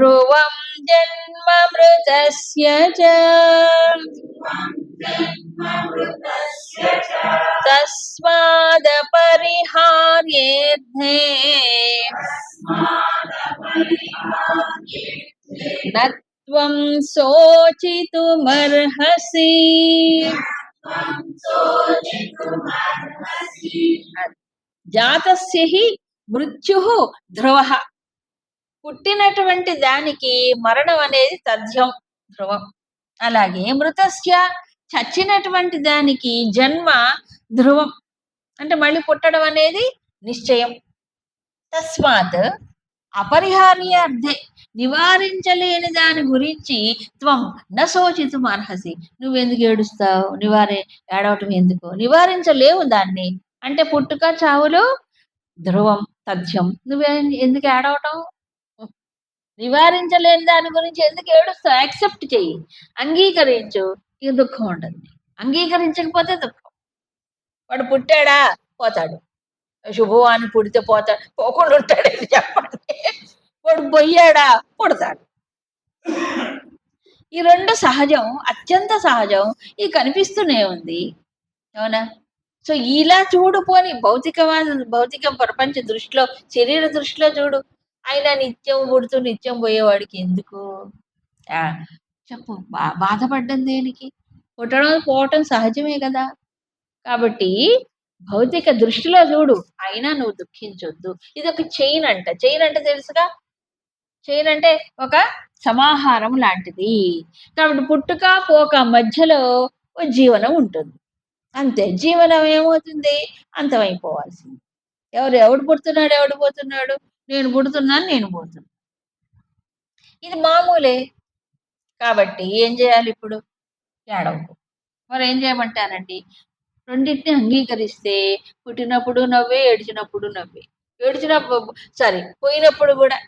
ध्रुवं जन्म मृतस्य च। तस्मादपरिहार्येद्धे। न त्वं शोचितुमर्हसि जातस्य हि मृत्युः ध्रुवः। పుట్టినటువంటి దానికి మరణం అనేది తథ్యం ధ్రువం. అలాగే మృతస్య చచ్చినటువంటి దానికి జన్మ ధ్రువం. అంటే మళ్ళీ పుట్టడం అనేది నిశ్చయం. తస్మాత్ అపరిహార్య అర్థే నివారించలేని దాని గురించి త్వం న శోచితం అర్హసి. నువ్వెందుకు ఏడుస్తావు? నివారే ఏడవటం ఎందుకు? నివారించలేవు దాన్ని. అంటే పుట్టుక చావులు ధ్రువం తథ్యం. నువ్వే ఎందుకు ఏడవటం? నివారించలేని దాని గురించి ఎందుకు ఏడుస్తావు? యాక్సెప్ట్ చెయ్యి. అంగీకరించు. ఇక దుఃఖం ఉంటుంది. అంగీకరించకపోతే దుఃఖం. వాడు పుట్టాడా? పోతాడు. శుభవాన్ని పుడితే పోతాడు. పోకుండా ఉంటాడని చెప్పండి. వాడు పోయాడా? పుడతాడు. ఈ రెండు సహజం అత్యంత సహజం ఇది కనిపిస్తూనే ఉంది. అవునా? సో ఇలా చూడు పోని. భౌతికవాద భౌతిక ప్రపంచ దృష్టిలో శరీర దృష్టిలో చూడు. ఆయన నిత్యం పుడుతూ నిత్యం పోయేవాడికి ఎందుకు? చెప్పు. బా బాధపడ్డం దేనికి? పుట్టడం పోవటం సహజమే కదా. కాబట్టి భౌతిక దృష్టిలో చూడు. అయినా నువ్వు దుఃఖించొద్దు. ఇది ఒక చైన్ అంట. చైన్ అంటే తెలుసుగా? చైన్ అంటే ఒక సమాహారం లాంటిది. కాబట్టి పుట్టుక పోక మధ్యలో ఓ జీవనం ఉంటుంది. అంతే. జీవనం ఏమవుతుంది? అంతమైపోవాల్సింది. ఎవరు ఎవడు పుడుతున్నాడు ఎవడు పోతున్నాడు? నేను పుడుతున్నాను నేను పోతున్నాను ఇది మామూలే. కాబట్టి ఏం చేయాలి ఇప్పుడు? ఏడవకు. మరి ఏం చేయమంటానండి? రెండింటిని అంగీకరిస్తే పుట్టినప్పుడు నవ్వే ఏడిచినప్పుడు నవ్వే. ఏడిచినప్పుడు సారీ పోయినప్పుడు కూడా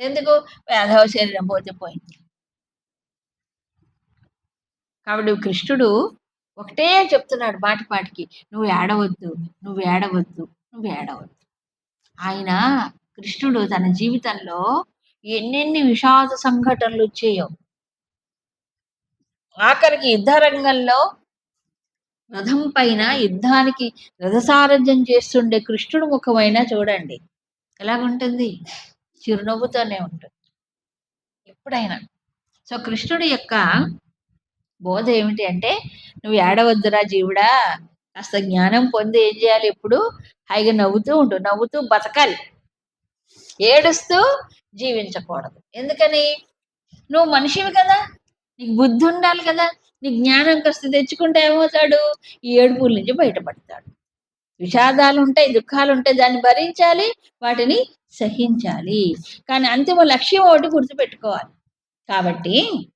ఎందుకు? వేధవ శరీరం పోతే పోయింది. కాబట్టి కృష్ణుడు ఒకటే చెప్తున్నాడు పాటి పాటికి నువ్వు ఏడవద్దు నువ్వు ఏడవద్దు నువ్వు ఏడవద్దు. ఆయన కృష్ణుడు తన జీవితంలో ఎన్నెన్ని విషాద సంఘటనలు వచ్చాయో. ఆఖరికి యుద్ధ రంగంలో రథం పైన యుద్ధానికి రథసారథ్యం చేస్తుండే కృష్ణుడు ముఖమైన చూడండి. ఎలాగుంటుంది? చిరునవ్వుతోనే ఉంటుంది. ఎప్పుడైనా. సో కృష్ణుడి యొక్క బోధ ఏమిటి అంటే నువ్వు ఏడవద్దురా జీవుడా కాస్త జ్ఞానం పొంది ఏం చేయాలి ఎప్పుడు హాయిగా నవ్వుతూ ఉండు. నవ్వుతూ బతకాలి. ఏడుస్తూ జీవించకూడదు. ఎందుకని? నువ్వు మనిషివి కదా నీకు బుద్ధి ఉండాలి కదా నీ జ్ఞానం కాస్త తెచ్చుకుంటే ఏమవుతాడు? ఈ ఏడుపుల నుంచి బయటపడతాడు. విషాదాలు ఉంటాయి దుఃఖాలు ఉంటాయి దాన్ని భరించాలి వాటిని సహించాలి. కానీ అంతిమ లక్ష్యం ఒకటి గుర్తుపెట్టుకోవాలి. కాబట్టి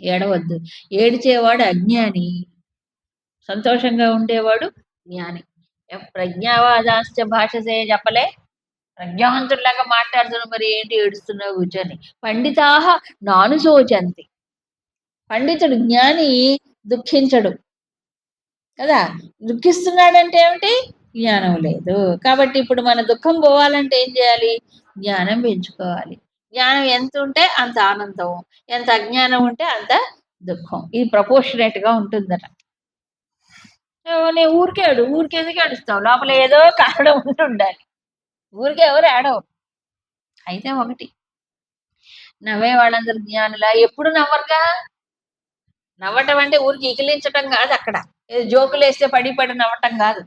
ఏడవద్దు. ఏడిచేవాడు అజ్ఞాని సంతోషంగా ఉండేవాడు జ్ఞాని. ప్రజ్ఞావాదాస్య భాషసే చెప్పలే. ప్రజ్ఞావంతుడిలాగా మాట్లాడుతున్నావు మరి ఏంటి ఏడుస్తున్నావు కూర్చొని? పండితాహ నాను శోచంతి. పండితుడు జ్ఞాని దుఃఖించడు. కదా? దుఃఖిస్తున్నాడంటే ఏమిటి? జ్ఞానం లేదు. కాబట్టి ఇప్పుడు మన దుఃఖం పోవాలంటే ఏం చేయాలి? జ్ఞానం పెంచుకోవాలి. జ్ఞానం ఎంత ఉంటే అంత ఆనందం. ఎంత అజ్ఞానం ఉంటే అంత దుఃఖం. ఇది ప్రపోర్షనేట్గా ఉంటుందట. నేను ఊరికేడు ఊరికే ఎందుకు ఏడుస్తావు? లోపల ఏదో కారణం ఉంటుండాలి ఊరికే ఎవరు ఆడవు అయితే ఒకటి. నవ్వే వాళ్ళందరూ జ్ఞానులా ఎప్పుడు నవ్వరుగా? నవ్వటం అంటే ఊరికి ఇకిలించటం కాదు అక్కడ. జోకులు వేస్తే పడి పడి నవ్వటం కాదు.